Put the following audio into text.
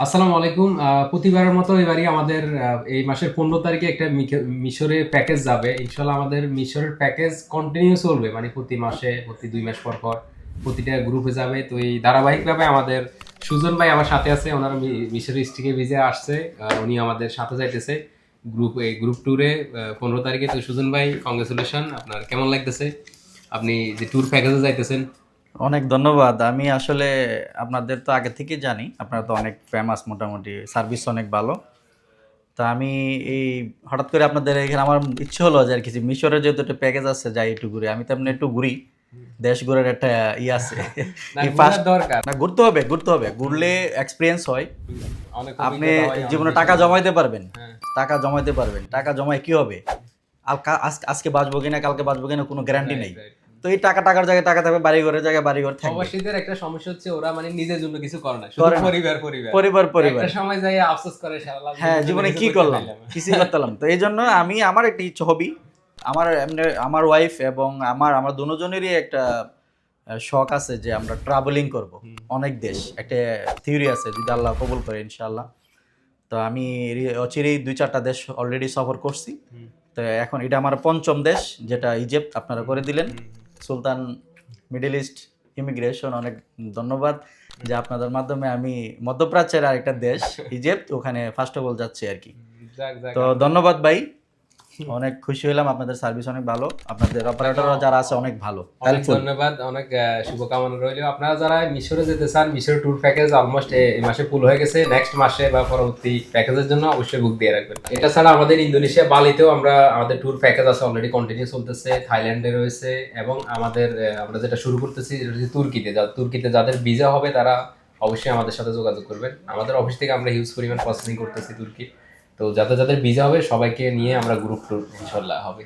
আসসালামু আলাইকুম। প্রতিবারের মতো এবারই আমাদের এই মাসের পনেরো তারিখে একটা মিশরের প্যাকেজ যাবে। ইনশাল্লাহ আমাদের মিশরের প্যাকেজ কন্টিনিউ চলবে মানে প্রতি মাসে, প্রতি দুই মাস পর পর প্রতিটা গ্রুপে যাবে। তো এই ধারাবাহিকভাবে আমাদের সুজন ভাই আমার সাথে আছে, ওনার মিশরের স্টিকে ভিজে আসছে উনি আমাদের সাথে যাইতেছে গ্রুপ এই গ্রুপ ট্যুরে পনেরো তারিখে। তো সুজন ভাই কংগ্রেচুলেশন আপনার কেমন লাগতেছে? আপনি যে ট্যুর প্যাকেজে যাইতেছেন অনেক ধন্যবাদ। আমি আসলে আপনাদের তো আগে থেকে জানি আপনারা তো অনেক ফেমাস মোটামুটি সার্ভিস অনেক ভালো। তা আমি এই হঠাৎ করে আপনাদের এখানে আমার ইচ্ছে হলো যে আর কি যে মিশরের যেহেতু একটা প্যাকেজ আছে যাই একটু ঘুরি আমি তেমনি একটু ঘুরি দেশ ঘুরার একটা ই আছে। না, দরকার। ঘুরতে হবে ঘুরতে হবে। ঘুরলে এক্সপিরিয়েন্স হয়। আপনি জীবনে আমাদের টাকা জমাইতে পারবেন। হ্যাঁ। টাকা জমাইতে পারবেন। টাকা জমায় কি হবে? আজকে বাঁচবো কিনা কালকে বাঁচবো কিনা কোনো গ্যারান্টি নেই. তো এই টাকা টাকার জায়গায় টাকা থাকবে বাড়ি ঘরের জায়গায় বাড়ি ঘর থাকবে প্রবাসীদের একটা সমস্যা হচ্ছে ওরা মানে নিজের জন্য কিছু করে না শুধু পরিবার পরিবার। পরিবার পরিবার। একটা সময় যাই আফসোস করে সারা হ্যাঁ জীবনে কি করলাম? কিছুই করতাম তো এই জন্য আমি আমার একটি হবি আমার এমনি আমার ওয়াইফ এবং আমার আমার দুজনেরই একটা শখ আছে যে আমরা ট্রাভেলিং করব। অনেক দেশ একটা থিওরি আছে যদি আল্লাহ কবুল করে ইনশাআল্লাহ। তো আমি অচিরেই দুই চারটা দেশ অলরেডি সফর করছি। তো এখন এটা আমার পঞ্চম দেশ যেটা ইজিপ্ট আপনারা করে দিলেন। সুলতান মিডিল ইস্ট ইমিগ্রেশন অনেক ধন্যবাদ যে আপনাদের মাধ্যমে আমি মধ্যপ্রাচ্যের আরেকটা দেশ ইজিপ্ট ওখানে ফার্স্ট অফ অল যাচ্ছি আর কি। তো ধন্যবাদ ভাই। অনেক খুশি হলাম আপনাদের সার্ভিস অনেক ভালো। আপনাদের অপারেটররা যারা আছে অনেক ভালো। ধন্যবাদ অনেক শুভকামনা রইল। আপনারা যারা মিশরে যেতে চান মিশরের ট্যুর প্যাকেজ অলমোস্ট এই মাসে ফুল হয়ে গেছে। নেক্সট মাসে বা পরবর্তী প্যাকেজের জন্য অবশ্যই বুক দিয়ে রাখবেন। এটা ছাড়া আমাদের ইন্দোনেশিয়া বালিতেও আমরা আমাদের ট্যুর প্যাকেজ আছে অলরেডি কন্টিনিউ চলতেছে। থাইল্যান্ডে রয়েছে এবং আমাদের আমরা যেটা শুরু করতেছি তুর্কিতে। তুর্কিতে যাদের ভিসা হবে তারা অবশ্যই আমাদের সাথে যোগাযোগ করবেন। আমাদের অফিস থেকে আমরা হিউজ পরিমাণ প্রসেসিং করতেছি তুর্কি। তো যাদের যাদের ভিসা হবে সবাইকে নিয়ে আমরা গ্রুপ ট্যুর ইনশাল্লাহ হবে।